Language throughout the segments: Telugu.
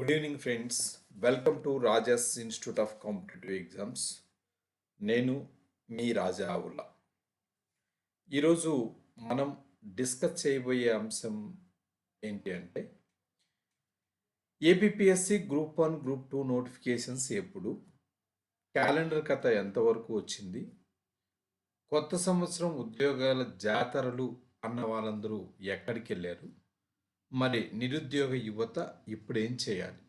Good evening friends welcome to Rajas institute of competitive exams నేను మీ రాజా ఆవుల ఈరోజు మనం డిస్కస్ చేయబోయే అంశం ఏంటి అంటే APSC group one group two notifications ఎప్పుడు క్యాలెండర్ కథ ఎంతవరకు వచ్చింది కొత్త సంవత్సరం ఉద్యోగాల జాతరలు అన్న వాళ్ళందరూ ఎక్కడికి వెళ్ళారు మరి నిరుద్యోగ యువత ఇప్పుడు ఏం చేయాలి?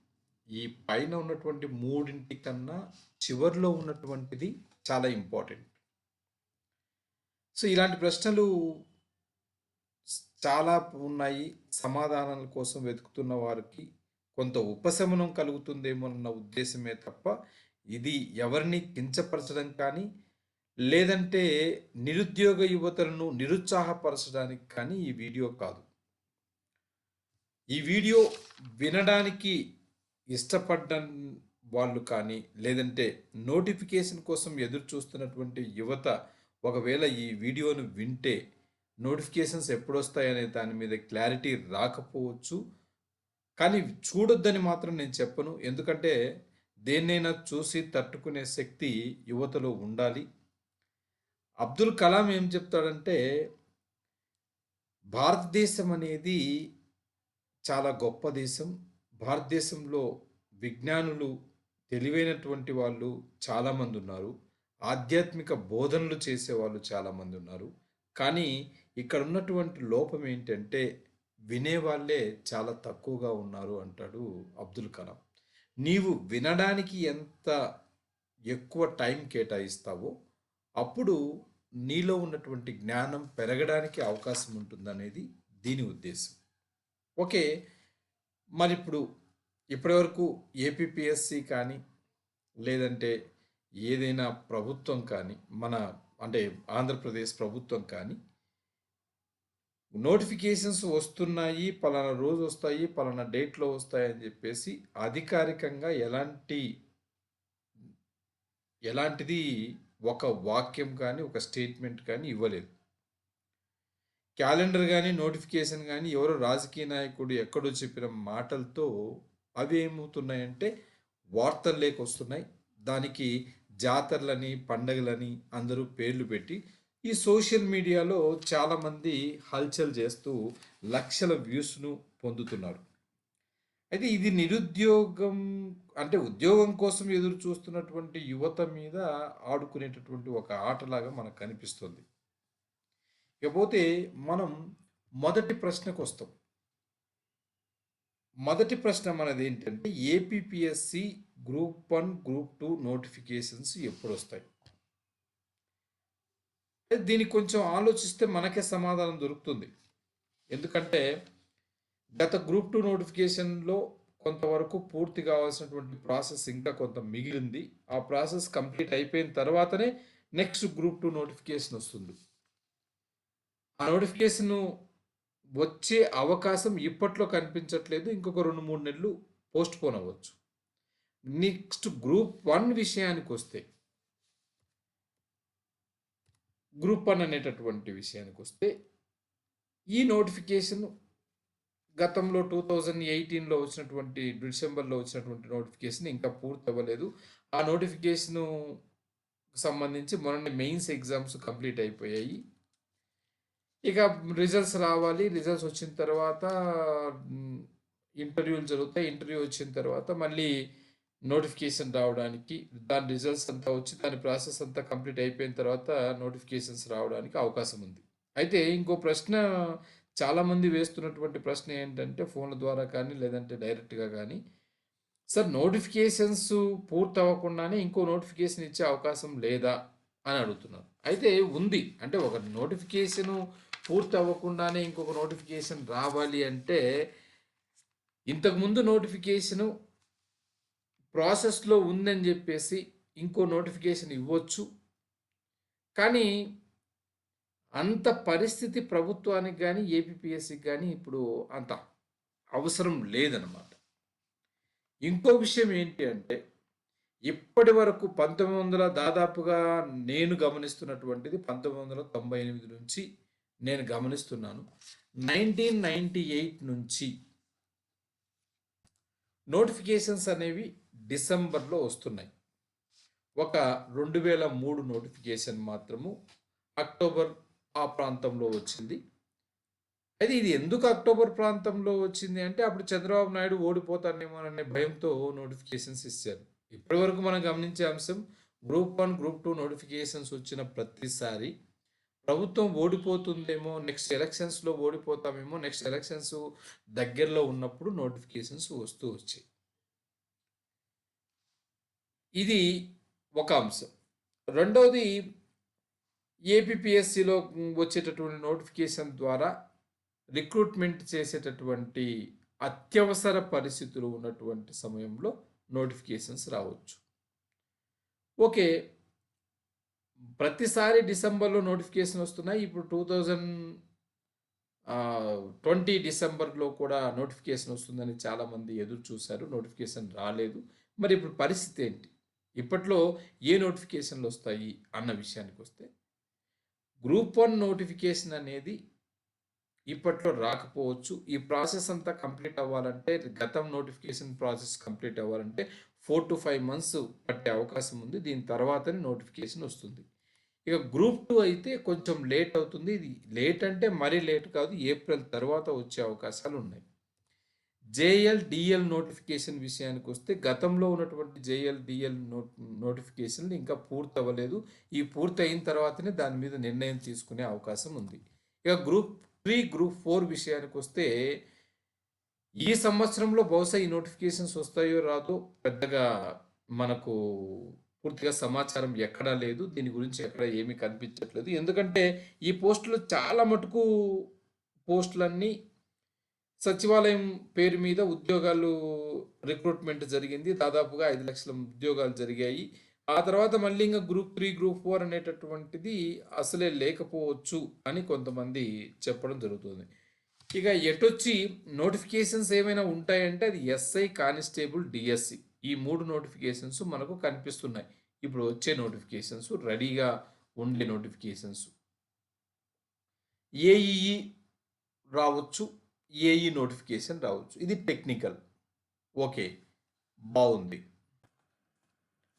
ఈ పైన ఉన్నటువంటి మూడింటి కన్నా చివరిలో ఉన్నటువంటిది చాలా ఇంపార్టెంట్. సో ఇలాంటి ప్రశ్నలు చాలా ఉన్నాయి. సమాధానాల కోసం వెతుకుతున్న వారికి కొంత ఉపశమనం కలుగుతుందేమోనన్న ఉద్దేశమే తప్ప ఇది ఎవరిని కించపరచడం కానీ లేదంటే నిరుద్యోగ యువతలను నిరుత్సాహపరచడానికి కానీ ఈ వీడియో కాదు. ఈ వీడియో వినడానికి ఇష్టపడ్డ వాళ్ళు కానీ లేదంటే నోటిఫికేషన్ కోసం ఎదురు చూస్తున్నటువంటి యువత ఒకవేళ ఈ వీడియోను వింటే నోటిఫికేషన్స్ ఎప్పుడొస్తాయనే దాని మీద క్లారిటీ రాకపోవచ్చు. కానీ చూడొద్దని మాత్రం నేను చెప్పను. ఎందుకంటే దేన్నైనా చూసి తట్టుకునే శక్తి యువతలో ఉండాలి. అబ్దుల్ కలాం ఏం చెప్తాడంటే భారతదేశం అనేది చాలా గొప్ప దేశం. భారతదేశంలో విజ్ఞానులు తెలివైనటువంటి వాళ్ళు చాలామంది ఉన్నారు. ఆధ్యాత్మిక బోధనలు చేసేవాళ్ళు చాలామంది ఉన్నారు. కానీ ఇక్కడ ఉన్నటువంటి లోపం ఏంటంటే వినేవాళ్ళే చాలా తక్కువగా ఉన్నారు అంటాడు అబ్దుల్ కలాం. నీవు వినడానికి ఎంత ఎక్కువ టైం కేటాయిస్తావో అప్పుడు నీలో ఉన్నటువంటి జ్ఞానం పెరగడానికి అవకాశం ఉంటుందనేది దీని ఉద్దేశం. ఓకే. మరి ఇప్పుడు ఇప్పటివరకు ఏపీఎస్సి కానీ లేదంటే ఏదైనా ప్రభుత్వం కానీ మన అంటే ఆంధ్రప్రదేశ్ ప్రభుత్వం కానీ నోటిఫికేషన్స్ వస్తున్నాయి పలానా రోజు వస్తాయి పలానా డేట్లో వస్తాయి అని చెప్పేసి అధికారికంగా ఎలాంటి ఎలాంటిది ఒక వాక్యం కానీ ఒక స్టేట్మెంట్ కానీ ఇవ్వలేదు. క్యాలెండర్ కానీ నోటిఫికేషన్ కానీ ఎవరో రాజకీయ నాయకుడు ఎక్కడో చెప్పిన మాటలతో అవి ఏమవుతున్నాయంటే వార్తలు లేకొస్తున్నాయి. దానికి జాతరలని పండగలని అందరూ పేర్లు పెట్టి ఈ సోషల్ మీడియాలో చాలామంది హల్చల్ చేస్తూ లక్షల వ్యూస్ను పొందుతున్నారు. అయితే ఇది నిరుద్యోగం అంటే ఉద్యోగం కోసం ఎదురు చూస్తున్నటువంటి యువత మీద ఆడుకునేటటువంటి ఒక ఆటలాగా మనకు కనిపిస్తుంది. ఇకపోతే మనం మొదటి ప్రశ్నకు వస్తాం. మొదటి ప్రశ్న మనది ఏంటంటే APSC group one group two notifications ఎప్పుడు వస్తాయి దీనికి కొంచెం ఆలోచిస్తే మనకే సమాధానం దొరుకుతుంది. ఎందుకంటే గత గ్రూప్ టూ నోటిఫికేషన్లో కొంతవరకు పూర్తి కావాల్సినటువంటి ప్రాసెస్ ఇంకా కొంత మిగిలింది. ఆ ప్రాసెస్ కంప్లీట్ అయిపోయిన తర్వాతనే నెక్స్ట్ గ్రూప్ టూ నోటిఫికేషన్ వస్తుంది. ఆ నోటిఫికేషన్ వచ్చే అవకాశం ఇప్పట్లో కనిపించట్లేదు. ఇంకొక రెండు మూడు నెలలు పోస్ట్ పోన్ అవ్వచ్చు. నెక్స్ట్ గ్రూప్ వన్ విషయానికి వస్తే గ్రూప్ వన్ అనేటటువంటి విషయానికి వస్తే ఈ నోటిఫికేషన్ గతంలో టూ థౌజండ్ ఎయిటీన్లో వచ్చినటువంటి డిసెంబర్లో వచ్చినటువంటి నోటిఫికేషన్ ఇంకా పూర్తి అవ్వలేదు ఆ నోటిఫికేషన్ సంబంధించి మొన్న మెయిన్స్ ఎగ్జామ్స్ కంప్లీట్ అయిపోయాయి. ఇక రిజల్ట్స్ రావాలి. రిజల్ట్స్ వచ్చిన తర్వాత ఇంటర్వ్యూలు జరుగుతాయి. ఇంటర్వ్యూ వచ్చిన తర్వాత మళ్ళీ నోటిఫికేషన్ రావడానికి దాని రిజల్ట్స్ అంతా వచ్చి దాని ప్రాసెస్ అంతా కంప్లీట్ అయిపోయిన తర్వాత నోటిఫికేషన్స్ రావడానికి అవకాశం ఉంది. అయితే ఇంకో ప్రశ్న చాలామంది వేస్తున్నటువంటి ప్రశ్న ఏంటంటే ఫోన్ల ద్వారా కానీ లేదంటే డైరెక్ట్గా కానీ సార్ నోటిఫికేషన్స్ పూర్తి అవ్వకుండానే ఇంకో నోటిఫికేషన్ ఇచ్చే అవకాశం లేదా? అని అడుగుతున్నారు. అయితే ఉంది. అంటే ఒక నోటిఫికేషన్ పూర్తి అవ్వకుండానే ఇంకొక నోటిఫికేషన్ రావాలి అంటే ఇంతకుముందు నోటిఫికేషను ప్రాసెస్లో ఉందని చెప్పేసి ఇంకో నోటిఫికేషన్ ఇవ్వచ్చు. కానీ అంత పరిస్థితి ప్రభుత్వానికి కానీ ఏపీఎస్సికి కానీ ఇప్పుడు అంత అవసరం లేదనమాట ఇంకో విషయం ఏంటి అంటే ఇప్పటి వరకు పంతొమ్మిది వందల దాదాపుగా నేను గమనిస్తున్నటువంటిది పంతొమ్మిది వందల తొంభై ఎనిమిది నుంచి నేను గమనిస్తున్నాను నైన్టీన్ నైంటీ ఎయిట్ నుంచి నోటిఫికేషన్స్ అనేవి డిసెంబర్‌లో వస్తున్నాయి. ఒక 2003 నోటిఫికేషన్ మాత్రము అక్టోబర్ ఆ ప్రాంతంలో వచ్చింది. అయితే ఇది ఎందుకు అక్టోబర్ ప్రాంతంలో వచ్చింది అంటే అప్పుడు చంద్రబాబు నాయుడు ఓడిపోతానేమోననే భయంతో నోటిఫికేషన్స్ ఇచ్చారు. ఇప్పటివరకు మనం గమనించే అంశం group one group two notifications వచ్చిన ప్రతిసారి ప్రభుత్వం ఓడిపోతుందేమో, నెక్స్ట్ ఎలక్షన్స్‌లో ఓడిపోతామేమో, నెక్స్ట్ ఎలక్షన్స్ దగ్గరలో ఉన్నప్పుడు నోటిఫికేషన్స్ వస్తూ వచ్చాయి. ఇది ఒక అంశం. రెండవది ఏపీపీఎస్సీలో వచ్చేటటువంటి నోటిఫికేషన్ ద్వారా రిక్రూట్‌మెంట్ చేసేటటువంటి అత్యవసర పరిస్థితులు ఉన్నటువంటి సమయంలో నోటిఫికేషన్స్ రావచ్చు. ఓకే. ప్రతిసారి డిసెంబర్‌లో నోటిఫికేషన్ వస్తున్నాయి. ఇప్పుడు టూ థౌజండ్ ట్వంటీ డిసెంబర్‌లో కూడా నోటిఫికేషన్ వస్తుందని చాలామంది ఎదురు చూశారు నోటిఫికేషన్ రాలేదు. మరి ఇప్పుడు పరిస్థితి ఏంటి? ఇప్పట్లో ఏ నోటిఫికేషన్‌లు వస్తాయి అన్న విషయానికి వస్తే గ్రూప్ వన్ నోటిఫికేషన్ అనేది ఇప్పట్లో రాకపోవచ్చు. ఈ ప్రాసెస్ అంతా కంప్లీట్ అవ్వాలంటే గతం నోటిఫికేషన్ ప్రాసెస్ కంప్లీట్ అవ్వాలంటే 4-5 మంత్స్ పట్టే అవకాశం ఉంది. దీని తర్వాతనే నోటిఫికేషన్ వస్తుంది. ఇక గ్రూప్ టూ అయితే కొంచెం లేట్ అవుతుంది. ఇది లేట్ అంటే మరీ లేట్ కాదు. ఏప్రిల్ తర్వాత వచ్చే అవకాశాలు ఉన్నాయి. జేఎల్, డిఎల్ నోటిఫికేషన్ విషయానికి వస్తే గతంలో ఉన్నటువంటి జేఎల్, డిఎల్ నోట్ నోటిఫికేషన్‌లు ఇంకా పూర్తవ్వలేదు. ఈ పూర్తయిన తర్వాతనే దాని మీద నిర్ణయం తీసుకునే అవకాశం ఉంది. ఇక గ్రూప్ త్రీ గ్రూప్ ఫోర్ విషయానికి వస్తే ఈ సంవత్సరంలో బహుశా ఈ నోటిఫికేషన్స్ వస్తాయో రాదో పెద్దగా మనకు పూర్తిగా సమాచారం ఎక్కడా లేదు. దీని గురించి ఎక్కడ ఏమీ కనిపించట్లేదు. ఎందుకంటే ఈ పోస్టులు చాలా మటుకు పోస్టులన్నీ సచివాలయం పేరు మీద ఉద్యోగాలు రిక్రూట్‌మెంట్ జరిగింది. దాదాపుగా ఐదు లక్షల ఉద్యోగాలు జరిగాయి. ఆ తర్వాత మళ్ళీ ఇంకా గ్రూప్ త్రీ గ్రూప్ ఫోర్ అనేటటువంటిది అసలే లేకపోవచ్చు అని కొంతమంది చెప్పడం జరుగుతుంది. ఇక ఎటొచ్చి నోటిఫికేషన్స్ ఏమైనా ఉంటాయంటే అది ఎస్ఐ, కానిస్టేబుల్, డిఎస్సి ఈ మూడు నోటిఫికేషన్స్ మనకు కనిపిస్తున్నాయి. ఇప్పుడు వచ్చే నోటిఫికేషన్స్ రెడీగా ఉండే నోటిఫికేషన్స్. ఏఈఈ రావచ్చు. ఏఈ నోటిఫికేషన్ రావచ్చు. ఇది టెక్నికల్. ఓకే. బాగుంది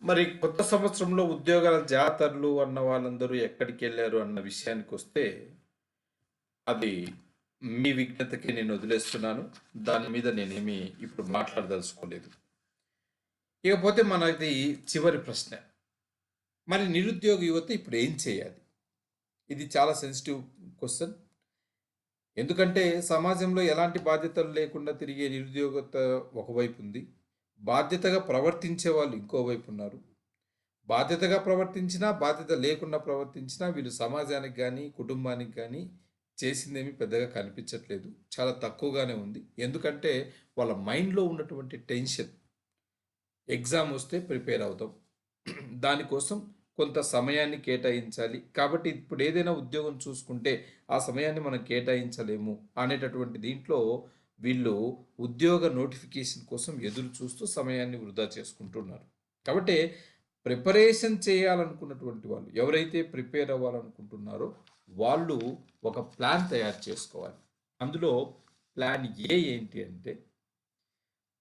మరి కొత్త సంవత్సరంలో ఉద్యోగాల జాతరలు అన్న వాళ్ళందరూ ఎక్కడికెళ్ళారు అన్న విషయానికి వస్తే అది మీ విజ్ఞతకి నేను వదిలేస్తున్నాను. దాని మీద నేనేమి ఇప్పుడు మాట్లాడదలుచుకోలేదు. ఇకపోతే మనది చివరి ప్రశ్న. మరి నిరుద్యోగ యువత ఇప్పుడు ఏం చేయాలి? ఇది చాలా సెన్సిటివ్ క్వశ్చన్ ఎందుకంటే సమాజంలో ఎలాంటి బాధ్యతలు లేకుండా తిరిగే నిరుద్యోగత ఒకవైపు ఉంది. బాధ్యతగా ప్రవర్తించే వాళ్ళు ఇంకోవైపు ఉన్నారు. బాధ్యతగా ప్రవర్తించినా, బాధ్యత లేకుండా ప్రవర్తించినా వీళ్ళు సమాజానికి కానీ కుటుంబానికి కానీ చేసిందేమీ పెద్దగా కనిపించట్లేదు. చాలా తక్కువగానే ఉంది. ఎందుకంటే వాళ్ళ మైండ్‌లో ఉన్నటువంటి టెన్షన్. ఎగ్జామ్ వస్తే ప్రిపేర్ అవుతాం. దానికోసం కొంత సమయాన్ని కేటాయించాలి. కాబట్టి ఇప్పుడు ఏదైనా ఉద్యోగం చూసుకుంటే ఆ సమయాన్ని మనం కేటాయించలేము అనేటటువంటి దీంట్లో వీళ్ళు ఉద్యోగ నోటిఫికేషన్ కోసం ఎదురు చూస్తూ సమయాన్ని వృధా చేసుకుంటున్నారు. కాబట్టి ప్రిపరేషన్ చేయాలనుకున్నటువంటి వాళ్ళు ఎవరైతే ప్రిపేర్ అవ్వాలనుకుంటున్నారో వాళ్ళు ఒక ప్లాన్ తయారు చేసుకోవాలి. అందులో ప్లాన్ ఏ ఏంటి అంటే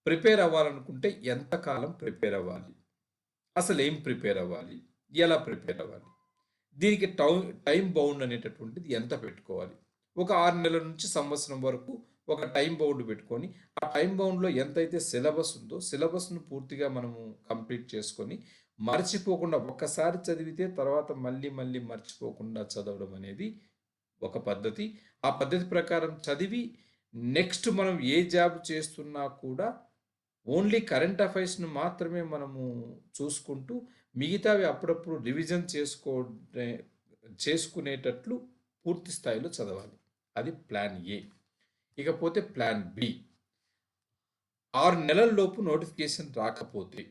ప్రిపేర్ అవ్వాలనుకుంటే ఎంతకాలం ప్రిపేర్ అవ్వాలి? అసలు ఏం ప్రిపేర్ అవ్వాలి? ఎలా ప్రిపేర్ అవ్వాలి? దీనికి టౌ టైం బౌండ్ అనేటటువంటిది ఎంత పెట్టుకోవాలి? ఒక ఆరు నెలల నుంచి సంవత్సరం వరకు ఒక టైం బౌండ్ పెట్టుకొని ఆ టైం బౌండ్‌లో ఎంతైతే సిలబస్ ఉందో సిలబస్‌ను పూర్తిగా మనము కంప్లీట్ చేసుకొని మర్చిపోకుండా ఒక్కసారి చదివితే తర్వాత మళ్ళీ మళ్ళీ మర్చిపోకుండా చదవడం అనేది ఒక పద్ధతి. ఆ పద్ధతి ప్రకారం చదివి నెక్స్ట్ మనం ఏ జాబ్ చేస్తున్నా కూడా ఓన్లీ కరెంట్ అఫైర్స్‌ను మాత్రమే మనము చూసుకుంటూ మిగతావి అప్పుడప్పుడు రివిజన్ చేసుకోనే చేసుకునేటట్లు పూర్తి స్థాయిలో చదవాలి. అది ప్లాన్ ఏ. ఇకపోతే ప్లాన్ బి. ఆరు నెలల్లోపు నోటిఫికేషన్ రాకపోతే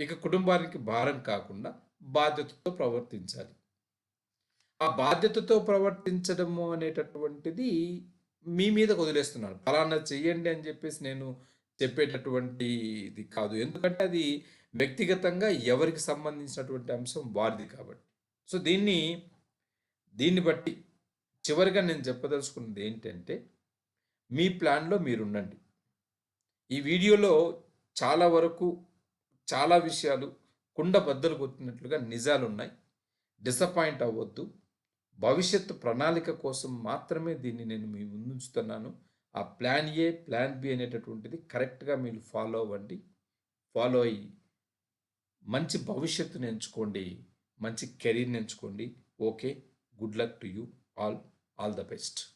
ఇక కుటుంబానికి భారం కాకుండా బాధ్యతతో ప్రవర్తించాలి. ఆ బాధ్యతతో ప్రవర్తించడము అనేటటువంటిది మీ మీద వదిలేస్తున్నాను. పలానా చెయ్యండి అని చెప్పేసి నేను చెప్పేటటువంటిది కాదు. ఎందుకంటే అది వ్యక్తిగతంగా ఎవరికి సంబంధించినటువంటి అంశం వారిది కాబట్టి. సో దీన్ని దీన్ని బట్టి చివరిగా నేను చెప్పదలుచుకున్నది ఏంటంటే మీ ప్లాన్‌లో మీరుండండి. ఈ వీడియోలో చాలా వరకు చాలా విషయాలు కుండ బద్దలు కొట్టినట్లుగా నిజాలున్నాయి. డిసప్పాయింట్ అవ్వద్దు. భవిష్యత్తు ప్రణాళిక కోసం మాత్రమే దీన్ని నేను మీ ముందుంచుతున్నాను. ఆ ప్లాన్ ఏ ప్లాన్ బి అనేటటువంటిది కరెక్ట్గా మీరు ఫాలో అవ్వండి. ఫాలో అయ్యి మంచి భవిష్యత్తుని ఎంచుకోండి. మంచి కెరీర్ని ఎంచుకోండి. Okay. Good luck to you all. All the best.